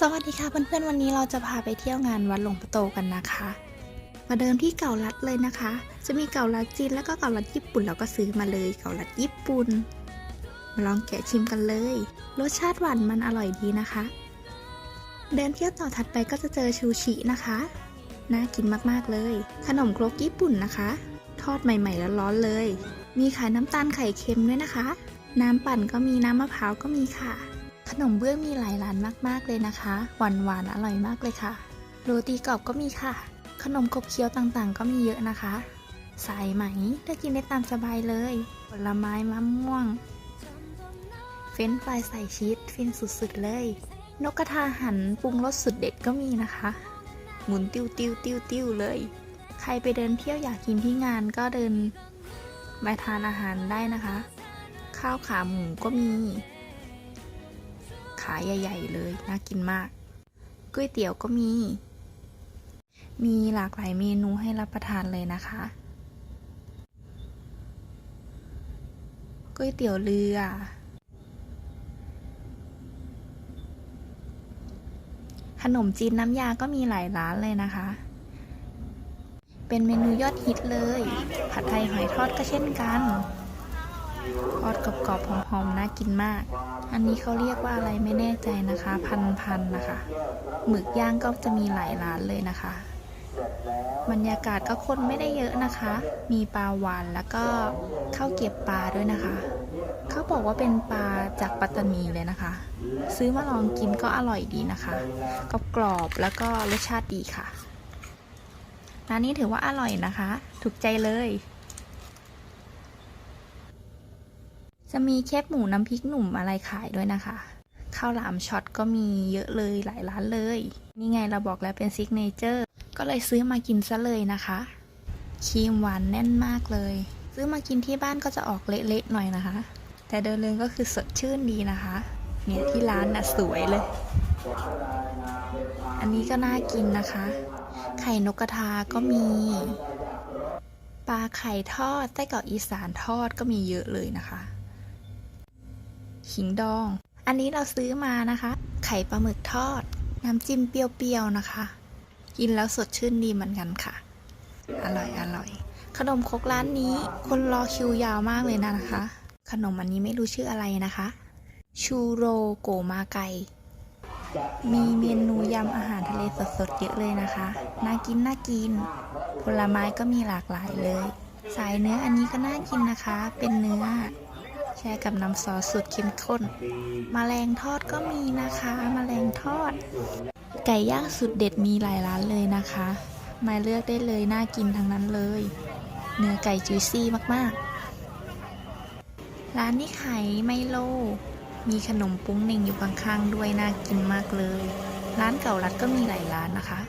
สวัสดีค่ะเพื่อนๆวันนี้เราจะพาไปเที่ยวงานวัดหลวงปู่โตกันนะคะมาเดิมที่เก่าลัดเลยนะคะ จะมีเก่าลัดจีนแล้วก็เก่าลัดญี่ปุ่นเราก็ซื้อมาเลยเก่าลัดญี่ปุ่นมาลองแกะชิมกันเลย รสชาติหวานมันอร่อยดีนะคะ เดินเที่ยวต่อถัดไปก็จะเจอชูชินะคะน่ากินมากๆเลย ขนมครกญี่ปุ่นนะคะ ทอดใหม่ๆแล้วร้อนเลย มีขายน้ำตาลไข่เค็มด้วยนะคะ น้ำปั่นก็มีน้ำมะพร้าวก็มีค่ะ ขนมเบื้องมีหลายร้านมาก ๆ เลยนะคะ หวานหวานๆอร่อยมากเลยค่ะ โรตีกรอบก็มีค่ะ ขนมขบเคี้ยวต่างๆ ก็มีเยอะนะคะ สายไหมเลือกกินได้ตามสบายเลย ผลไม้มะม่วง เฟรนฟรายใส่ชีสฟินสุดๆเลย นกกระทาหันปรุงรสสุดเด็ดก็มีนะคะ หมุนติ้วติ้วติ้วติ้วเลย ใครไปเดินเที่ยวอยากกินที่งานก็เดินไปทานอาหารได้นะคะ ข้าวขาหมูก็มี ขาใหญ่ ๆ เลย น่ากินมาก ก๋วยเตี๋ยวก็มี มีหลากหลายเมนูให้รับประทานเลยนะคะ ก๋วยเตี๋ยวเรือ ขนมจีนน้ำยาก็มีหลายร้านเลยนะคะ เป็นเมนูยอดฮิตเลย ผัดไทยหอยทอดก็เช่นกัน ทอดกรอบๆหอมๆน่ากินมาก อันนี้เขาเรียกว่าอะไรไม่แน่ใจนะคะ พันๆนะคะ หมึกย่างก็จะมีหลายร้านเลยนะคะ บรรยากาศก็คนไม่ได้เยอะนะคะ มีปลาหวานแล้วก็ข้าวเก็บปลาด้วยนะคะ เขาบอกว่าเป็นปลาจากปัตตานีเลยนะคะ ซื้อมาลองกินก็อร่อยดีนะคะกรอบๆแล้วก็รสชาติดีค่ะร้านนี้ถือว่าอร่อยนะคะ ถูกใจเลย จะมีแคบหมูน้ำพริกหนุ่มอะไรขายด้วยนะคะ ข้าวหลามช็อตก็มีเยอะเลยหลายร้านเลย นี่ไงเราบอกแล้วเป็นซิกเนเจอร์ ก็เลยซื้อมากินซะเลยนะคะ ครีมหวานแน่นมากเลย ซื้อมากินที่บ้านก็จะออกเละๆหน่อยนะคะ แต่เดินเรืงก็คือสดชื่นดีนะคะ เนี่ยที่ร้านน่ะสวยเลย อันนี้ก็น่ากินนะคะ ไข่นกกระทาก็มีปลาไข่ทอดไส้กรอกอีสานทอดก็มีเยอะเลยนะคะ ขิงดอง อันนี้เราซื้อมานะคะ ไข่ปลาหมึกทอด น้ำจิ้มเปรี้ยวๆนะคะ กินแล้วสดชื่นดีเหมือนกันค่ะ อร่อยอร่อย ขนมครกร้านนี้คนรอคิวยาวมากเลยนะคะ ขนมอันนี้ไม่รู้ชื่ออะไรนะคะ ชูโรโกมาไก่มีเมนูยำอาหารทะเลสดๆ เยอะเลยนะคะ น่ากินน่ากิน ผลไม้ก็มีหลากหลายเลย สายเนื้ออันนี้ก็น่ากินนะคะ เป็นเนื้อ ช่กับน้ำซอสสูตรเข้มข้นมแมลงทอดก็มีนะคะมแมลงทอด ไก่ย่างสุดเด็ดมีหลายร้านเลยนะคะ มาเลือกได้เลยน่ากินทั้งนั้นเลย เนื้อไก่จุยซี่มากๆ ร้านนี้ขายไมโล มีขนมปุ้งเน่งอยู่ข้างๆด้วยน่ากินมากเลย ร้านเก่ารัดก็มีหลายร้านนะคะ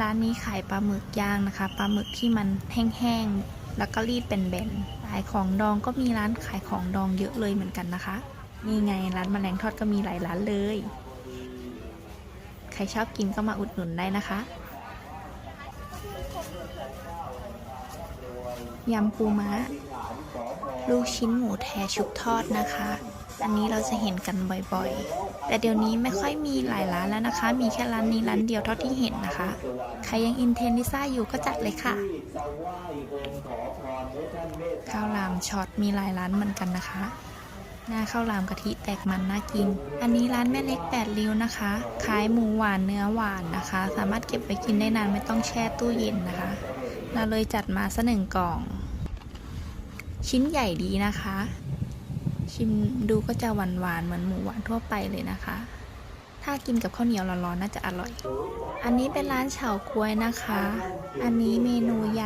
ร้านนี้ขายปลาหมึกย่างนะคะปลาหมึกที่มันแห้งๆแล้วก็รีดเป็นแบนๆายของดองก็มีร้านขายของดองเยอะเลยเหมือนกันนะคะ นี่ไงร้านแมลงทอดก็มีหลายร้านเลย ใครชอบกินก็มาอุดหนุนได้นะคะยำปูม้า ลูกชิ้นหมูแทชุบทอดนะคะ อันนี้เราจะเห็นกันบ่อยๆ แต่เดี๋ยวนี้ไม่ค่อยมีหลายร้านแล้วนะคะ มีแค่ร้านนี้ร้านเดียวเท่าที่เห็นนะคะ ใครยังอินเทนลิซ่าอยู่ก็จัดเลยค่ะ ข้าวหลามช็อตมีหลายร้านเหมือนกันนะคะ หน้าข้าวหลามกะทิแตกมันน่ากิน อันนี้ร้านแม่เล็กแปดริ้วนะคะขายหมูหวานเนื้อหวานนะคะ สามารถเก็บไว้กินได้นานไม่ต้องแช่ตู้เย็นนะคะ เราเลยจัดมาสักหนึ่งกล่อง ชิ้นใหญ่ดีนะคะ ชิมดูก็จะหวานหวานๆเหมือนหมูหวานทั่วไปเลยนะคะ ถ้ากินกับข้าวเหนียวร้อนๆน่าจะอร่อย อันนี้เป็นร้านเฉาก๊วยนะคะ อันนี้เมนูย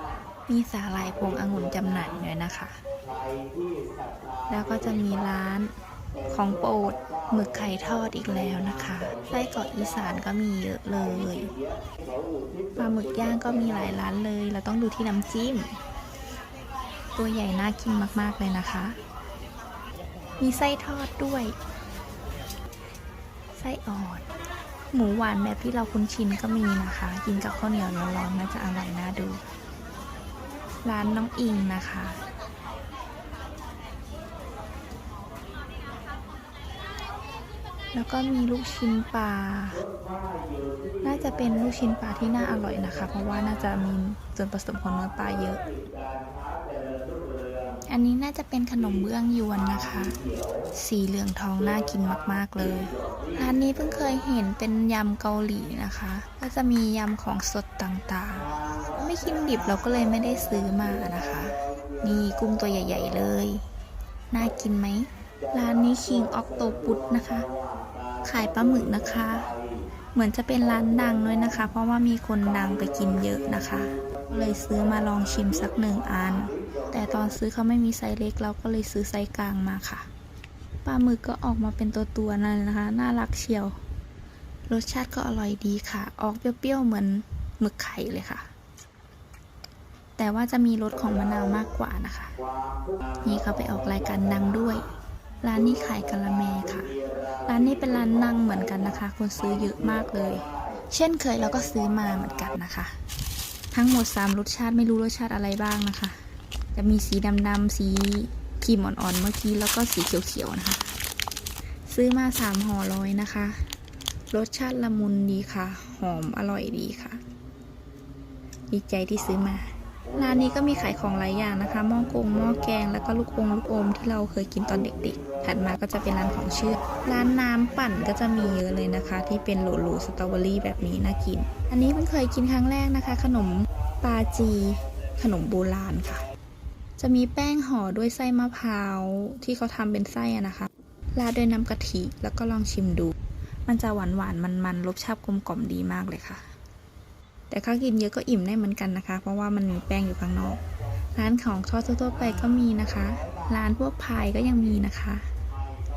ำมีสาหร่ายพวงองุ่นจำหน่ายด้วยนะคะ แล้วก็จะมีร้านของโปรดหมึกไข่ทอดอีกแล้วนะคะไส้กรอกอีสานก็มีเยอะเลยปลาหมึกย่างก็มีหลายร้านเลย เราต้องดูที่น้ำจิ้ม ตัวใหญ่น่ากินมาก ๆ เลยนะคะ มีไส้ทอดด้วย ไส้อ่อน หมูหวานแบบที่เราคุ้นชินก็มีนะคะ กินกับข้าวเหนียวร้อนๆน่าจะอร่อยน่าดู ร้านน้องอิงนะคะ แล้วก็มีลูกชิ้นปลา น่าจะเป็นลูกชิ้นปลาที่น่าอร่อยนะคะ เพราะว่าน่าจะมีส่วนผสมของเนื้อปลาเยอะ อันนี้น่าจะเป็นขนมเบื้องยวนนะคะ สีเหลืองทองน่ากินมากๆเลย ร้านนี้เพิ่งเคยเห็นเป็นยำเกาหลีนะคะ ก็จะมียำของสดต่างๆ ไม่กินดิบเราก็เลยไม่ได้ซื้อมานะคะ นี่กุ้งตัวใหญ่ ๆ เลย น่ากินไหม ร้านนี้คิงออกโตปุตนะคะ ขายปลาหมึกนะคะ เหมือนจะเป็นร้านดังด้วยนะคะ เพราะว่ามีคนดังไปกินเยอะนะคะ เลยซื้อมาลองชิมสักหนึ่งอัน แต่ตอนซื้อเขาไม่มีไซส์เล็กเราก็เลยซื้อไซส์กลางมาค่ะปลาหมึกก็ออกมาเป็นตัวตัวๆนั่นนะคะ น่ารักเชียว รสชาติก็อร่อยดีค่ะ ออกเปรี้ยวๆเหมือนหมึกไข่เลยค่ะ แต่ว่าจะมีรสของมะนาวมากกว่านะคะ นี่เขาไปออกรายการดังด้วย ร้านนี้ขายกะละแมค่ะ ร้านนี้เป็นร้านนั่งเหมือนกันนะคะ คนซื้อเยอะมากเลย เช่นเคยเราก็ซื้อมาเหมือนกันนะคะ ทั้งหมด 3 รสชาติไม่รู้รสชาติอะไรบ้างนะคะ จะมีสีดำๆสีครีมอ่อนๆเมื่อกี้แล้วก็สีเขียวๆนะคะ ซื้อมา3ห่อร้อยนะคะ รสชาติละมุนดีค่ะ หอมอร่อยดีค่ะ ดีใจที่ซื้อมา ร้านนี้ก็มีขายของหลายอย่างนะคะหม้อกงหม้อแกงแล้วก็ลูกอมลูกอมที่เราเคยกินตอนเด็กๆ ถัดมาก็จะเป็นร้านของชื่อร้านน้ำปั่นก็จะมีเยอะเลยนะคะ ที่เป็นโหลๆสตรอเบอรี่แบบนี้น่ากิน อันนี้เพิ่งเคยกินครั้งแรกนะคะ ขนมปาจีขนมโบราณค่ะ จะมีแป้งห่อด้วยไส้มะพร้าวที่เขาทำเป็นไส้นะคะ ราดด้วยน้ำกะทิแล้วก็ลองชิมดู มันจะหวานหวานๆมันรสชาติกลมกล่อมดีมากเลยค่ะ แต่ถ้ากินเยอะก็อิ่มได้เหมือนกันนะคะ เพราะว่ามันมีแป้งอยู่ข้างนอก ร้านของทอดทั่วไปก็มีนะคะ ร้านพวกพายก็ยังมีนะคะ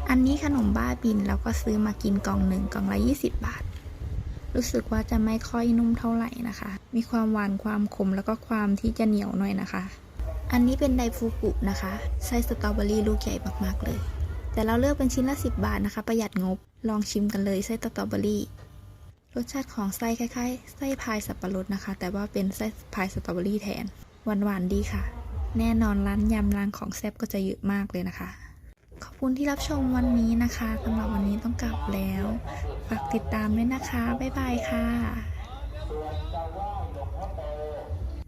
อันนี้ขนมบ้าบินเราก็ซื้อมากินกล่องหนึ่งกล่องละ 20 บาทรู้สึกว่าจะไม่ค่อยนุ่มเท่าไหร่นะคะ มีความหวานความขมแล้วก็ความที่จะเหนียวหน่อยนะคะ อันนี้เป็นไดฟูกุนะคะ ไส้สตรอเบอรี่ลูกใหญ่มากๆเลย แต่เราเลือกเป็นชิ้นละ 10 บาทนะคะ ประหยัดงบ ลองชิมกันเลยไส้สตรอเบอรี่ รสชาติของไส้คล้ายๆ ไส้พายสับปะรดนะคะ แต่ว่าเป็นไส้พายสตรอเบอรี่แทน หวานๆดีค่ะ แน่นอนร้านยำร้านของแซ่บก็จะเยอะมากเลยนะคะ ขอบคุณที่รับชมวันนี้นะคะสำหรับวันนี้ต้องกลับแล้ว ฝากติดตามด้วยนะคะ บ๊ายบายค่ะ